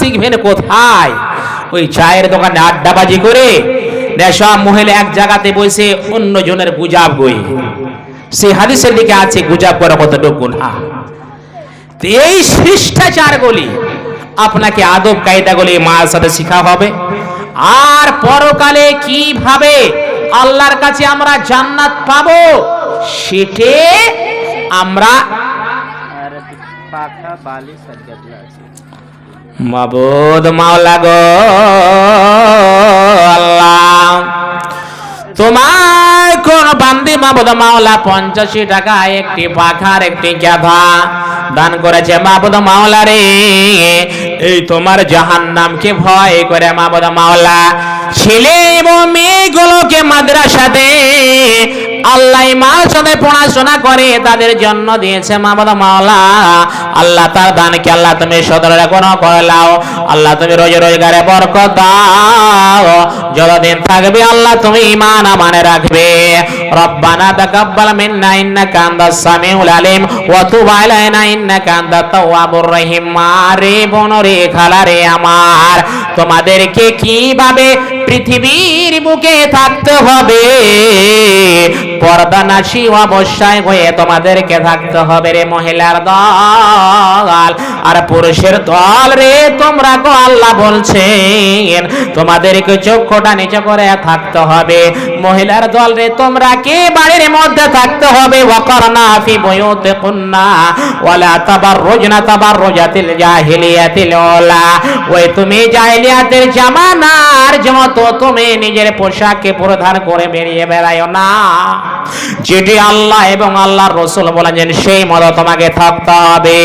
শিখবেন কোথায়? ওই চায়ের দোকানে আড্ডাবাজি করে সব মহিলা এক জায়গাতে বসে অন্য জনের গুজাব গই সেই হাদিসের দিকে আছে, গুজাব করা কতটুকু তো এই শিষ্টাচারগুলি আপনাকে আদব কায়দাগুলি মার সাথে শেখা হবে। আর পরকালে কীভাবে আল্লাহর কাছে আমরা জান্নাত পাবো, সেটে আমরা মাবুদ মাওলা গো আল্লাহ। তোমার কোন বান্দি মাবুদ মাওলা পঞ্চাশি টাকা, একটি পাখার একটি গাধা দান করেছে মাবুদ মাওলা রে। এই তোমার জাহান নামকে ভয় করে মাবুদ মাওলা। ছেলে এবং মেয়েগুলোকে মাদ্রাসাতে আল্লাহ মার সাথে পড়াশোনা করে, তাদের জন্য দিয়েছে মামাদা মাওলা। আল্লাহ তার দানকে আল্লাহ তুমি সদর কোন করলাও আল্লাহ তুমি রোজ রোজগারে বরকত দাও। যতদিন থাকবে আল্লাহ তুমি ইমান আমানে রাখবে। রব্বানা তাকাব্বাল মিন্না ইন্নাকা আনতাস সামিউল আলিম। ওয়া তুব আলাইনা ইন্নাকা আনতাত তাওয়াবুর রহিম। মারে বনরে খালারে আমার, তোমাদেরকে কীভাবে পৃথিবীর বুকে থাকতে হবে? পর্দা নাশি অবশ্যই হয়ে তোমাদেরকে থাকতে হবে রে মহিলার দল। আর পুরুষের দল রে, তোমরা গো আল্লাহ বলছেন, তোমাদেরকে চক্ষুটা নিচে করে থাকতে হবে। মহিলার দল রে, তোমরা কে বাড়ির মধ্যে থাকতে হবে? ওয়াকারনা ফি বুয়ুতিকুন্না, ওয়ালা তাবাররুজনা তাবাররুজাতিল জাহিলিয়াতিল ওলা ওই তুমি জাহিলিয়াতের জামানার মতো তুমি নিজের পোশাককে পরিধান করে বেরিয়ে বেড়ায় না। যেটি আল্লাহ এবং আল্লাহর রসুল বলেছেন সেই মতো তোমাকে থাকতে হবে।